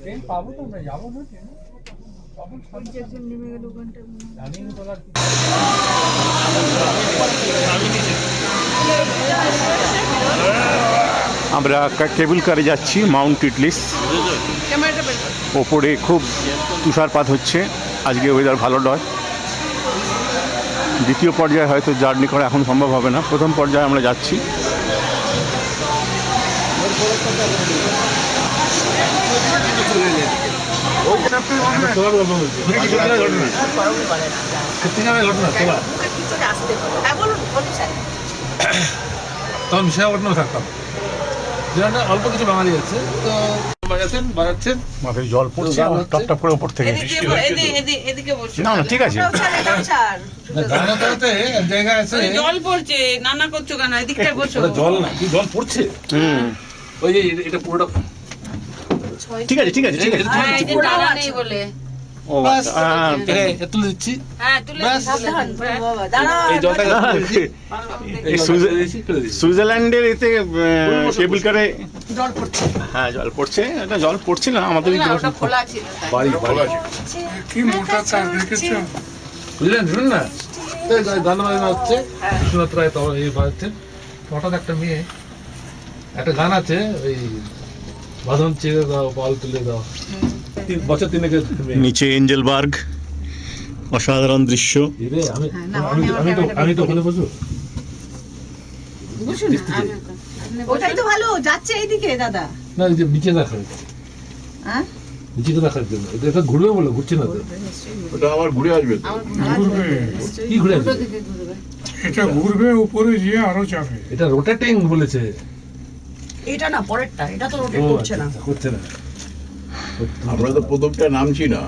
Train পাবো তো আমরা যাব না ট্রেনে? কেবল কারে যাচ্ছি মাউন্ট কর। ওপরে খুব তুষারপাত হচ্ছে। আজকে ওয়েদার ভালো নয়। দ্বিতীয় পর্যায়ে হয়তো জার্নি করা এখন সম্ভব হবে না প্রথম পর্যায়ে আমরা যাচ্ছি। তখন বিশাখাপট্টনমে থাকতাম যেখানে অল্প কিছু বাঙালি আছে, তো বাজাচ্ছেন বাজাচ্ছেন মাথায় জল পড়ছে আমার টপ টপ করে উপর থেকে। না, না, ঠিক আছে। জল পড়ছে নানা করছ কেন? এদিকটা বসো। জল না কি জল পড়ছে? হুম। ওই যে এটা- এটা পুরোটা ঠিক আছে ঠিক আছে ঠিক আছে। হ্যাঁ, ও আচ্ছা, হ্যাঁ, তুলে দিচ্ছি। হ্যাঁ। সুইজারল্যান্ডের এতে কেবল কারে জল পড়ছে। হ্যাঁ জল পড়ছে। এটা জল পড়ছে না আমাদের। বাড়ি বাড়ি। কি মোটা তার দেখেছ? বুঝলেন শুনুন না। গান বাজনা হচ্ছে এই বাজাচ্ছেন হঠাৎ একটা মেয়ে একটা গান আছে ওই বাঁধন ছেড়ে দাও বল তুলে দাও। বছর তিনেকে নিচে এঞ্জেল বার্গ অসাধারণ দৃশ্য। আমি হ্যাঁ, না, আমি আমি- আমি তো আমি- আমি তো ওখানে বসবো। বসুন না, আমি- ওটাই তো ভালো যাচ্ছে এইদিকে দাদা। না যে নিচে দেখা হ্যাঁ নিচে দেখার জন্য। এটা- ঘুরবে বলো ঘুরছে না তো? ওটা আবার ঘুরে আসবে কি ঘুরে আসবে? এটা ঘুরবে উপরে গিয়ে আরও যাবে এটা রোটেটিং বলেছে। এটা না পরেরটা এটা তো রোটেট করছে না। আচ্ছা, করছে না। আমরা তো প্রথমটা নামছি না।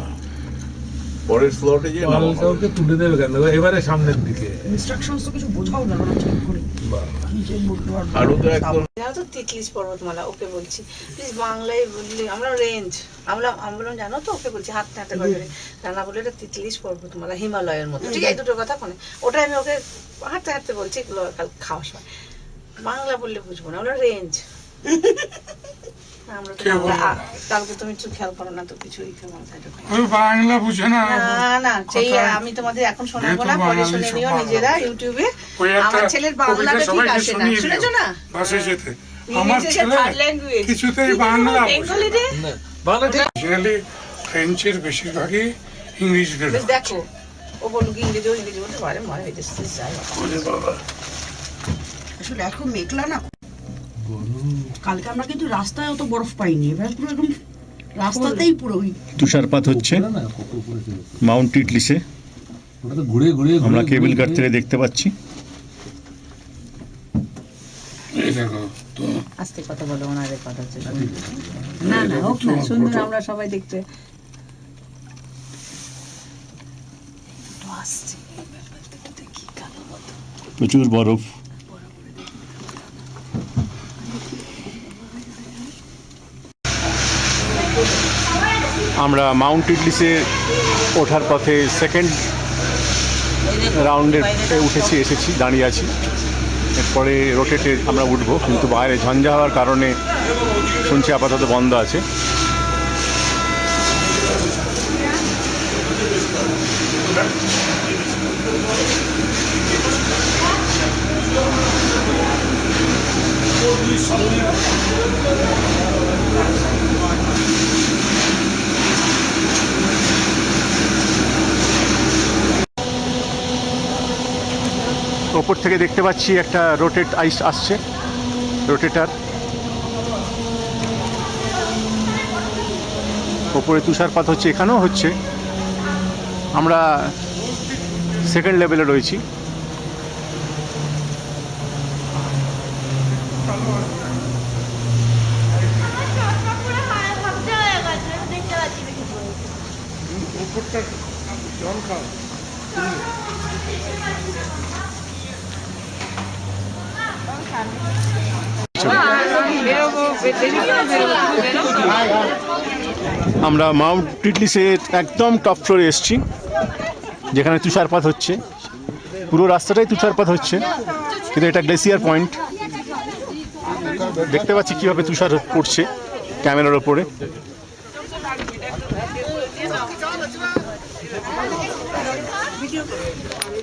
পরের স্লটে যে কাউকে তুলে দেবে কেন? এবারে সামনের দিকে। ইনস্ট্রাকশনস তো কিছু বোঝাও না ঠিক করে। আর তো একদম তো তিতলিশ পর্বতমালা ওকে বলছি। প্লিজ বাংলায় বললি আমরা রেঞ্জ আমরা বললাম জানো তো ওকে বলছি হাত হাতে করে বলে এটা তিতলিশ পর্বতমালা হিমালয়ের মতো। ঠিক আছে দুটো কথা কোনে। ওটাই আমি ওকে হাঁটতে হাঁটতে বলছি এগুলো কাল খাওয়ার সময়। বাংলা বললে বুঝব না আমরা রেঞ্জ কালকে তুমি একটু খেয়াল করো না তো কিছুই খেয়াল মাথায় ঢোকে না। ওই বাংলা বুঝে না না না সেই আমি তোমাদের এখন শোনাবো না পরে শুনে নিও নিজেরা ইউটিউবে। আমার ছেলের বাংলাটা ঠিক সবাইকে না শুনেছো না? বাসে যেতে। আমার ছেলে কিছুতেই বাংলা বোঝে বেঙ্গলি রে না, বাংলা ঠিক ফ্রেঞ্চের বেশিরভাগই ইংলিশ দেখো ও বলুক ইংরেজি ও ইংরেজি বলতে পারে মনে হয় হোক। আসলে এখন মেঘলা না? কালকে আমরা কিন্তু রাস্তায় অত বরফ পাইনি। এবার পুরো একদম রাস্তাতেই পুরো ওই তুষারপাত হচ্ছে। মাউন্ট ইটলিসে ঘুরে ঘুরে ঘুরে আমরা কেবল কার থেকে দেখতে পাচ্ছি। এই আস্তে কথা বলো ওনাদের কথা হচ্ছে না না হোক না সুন্দর আমরা সবাই দেখতে। প্রচুর বরফ। আমরা মাউন্ট ইটলিসে ওঠার পথে সেকেন্ড রাউন্ডে উঠেছি, এসেছি, দাঁড়িয়ে আছি। এরপরে রোটেটে আমরা উঠবো, কিন্তু বাইরে ঝঞ্ঝা হওয়ার কারণে শুনছি আপাতত বন্ধ আছে। ওপর থেকে দেখতে পাচ্ছি একটা রোটেট আইস আসছে। রোটেটার। ওপরে তুষারপাত হচ্ছে, এখানেও হচ্ছে। আমরা সেকেন্ড লেভেলে রয়েছি। জল খাও। আমরা মাউন্ট টিটলিসের একদম টপ ফ্লোরে এসেছি, যেখানে তুষারপাত হচ্ছে। পুরো রাস্তাটাই তুষারপাত হচ্ছে, কিন্তু এটা গ্লেসিয়ার পয়েন্ট। দেখতে পাচ্ছি কীভাবে তুষার পড়ছে ক্যামেরার ওপরে।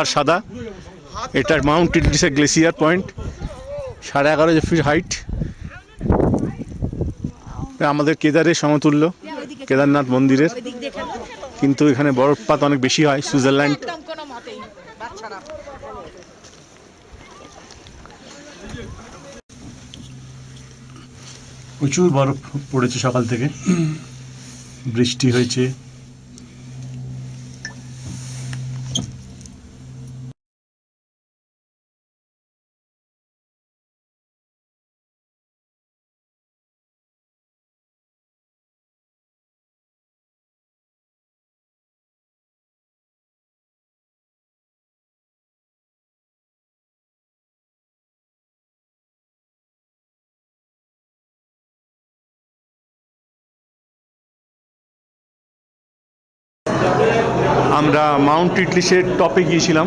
আর সাদা। এটার মাউন্ট ইটলিসের গ্লেসিয়ার পয়েন্ট সাড়ে এগারো ফিট হাইট আমাদের কেদারের সমতুল্য, কেদারনাথ মন্দিরের। কিন্তু এখানে বরফপাত অনেক বেশি হয়, সুইজারল্যান্ড। প্রচুর বরফ পড়েছে সকাল থেকে। বৃষ্টি হয়েছে। আমরা মাউন্ট ইটলিসের টপে গিয়েছিলাম।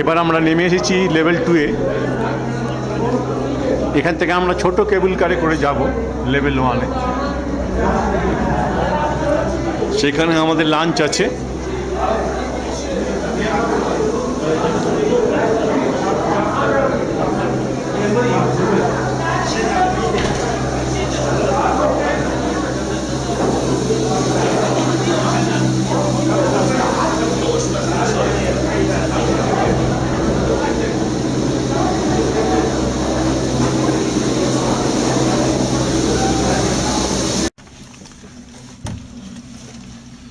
এবার আমরা নেমে এসেছি লেভেল টুয়ে এখান থেকে আমরা ছোট কেবল কারে করে যাব লেভেল ওয়ানে সেখানে আমাদের লাঞ্চ আছে।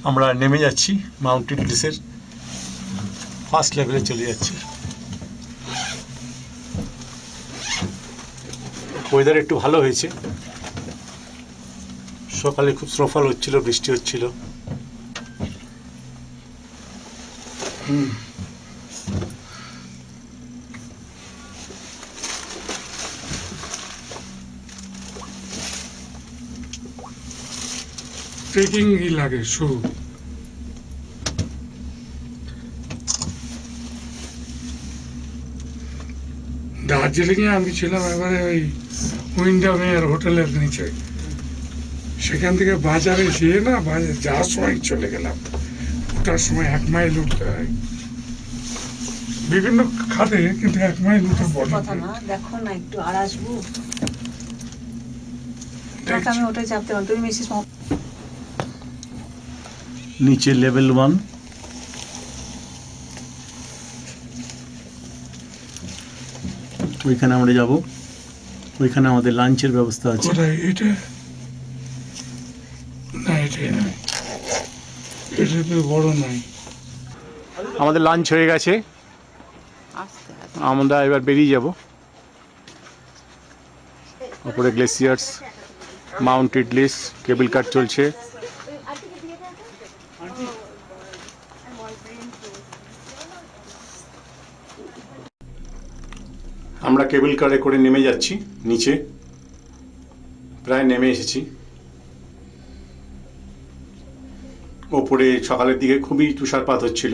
আমরা নেমে যাচ্ছি মাউন্টেন ড্রেসের ফার্স্ট লেভেলে চলে যাচ্ছি। ওয়েদার একটু ভালো হয়েছে। সকালে খুব স্নোফল হচ্ছিল, বৃষ্টি হচ্ছিল। ট্রেকিং ই লাগে শু দার্জিলিংয়ে আমি ছিলাম এবারে ওই উইন্ডামের হোটেলের নিচে। সেখান থেকে বাজারে যেয়ে না বাজারে যাওয়ার সময় চলে গেলাম। ওটার সময় এক মাইল উঠতে হয়। বিভিন্ন খাতে কিন্তু এক মাইল উঠে বড় কথা না দেখো না একটু আর আসব। আমি ওটাই চাপতে পারব। তুমি মিসেস নিচে লেভেল ওয়ান ওইখানে আমরা যাব। ওইখানে আমাদের লাঞ্চের ব্যবস্থা আছে। এটা? এই এটা তো বড় নয়। আমাদের লাঞ্চ হয়ে গেছে। আমরা এবার বেরিয়ে যাব। ওপরে গ্লেসিয়ার্স মাউন্ট ইডলিস কেবল কার চলছে। কেবল কারে করে নেমে যাচ্ছি, নিচে। প্রায় নেমে এসেছি। ওপরে সকালের দিকে খুবই তুষারপাত হচ্ছিল।